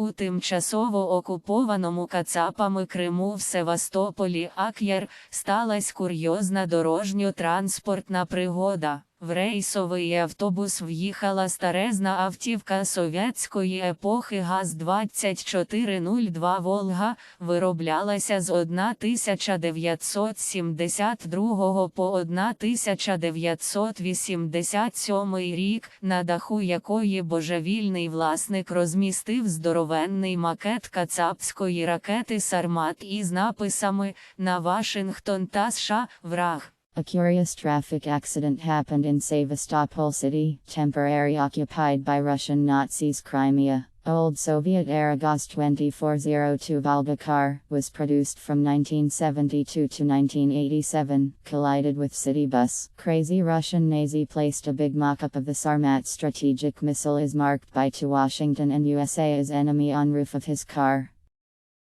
У тимчасово окупованому кацапами Криму в Севастополі Ак'єр сталася курйозна дорожньо-транспортна пригода. В рейсовий автобус в'їхала старезна автівка совєтської епохи ГАЗ-2402 Волга, вироблялася з 1972 по 1987 рік, на даху якої божевільний власник розмістив здоровенний макет кацапської ракети Сармат із написами «На Вашингтон та США, враг». A curious traffic accident happened in Sevastopol city, temporarily occupied by Russian Nazis Crimea. Old Soviet era GAZ-2402 Volga car was produced from 1972 to 1987, collided with city bus. Crazy Russian Nazi placed a big mock-up of the Sarmat strategic missile is marked by to Washington and USA as enemy on roof of his car.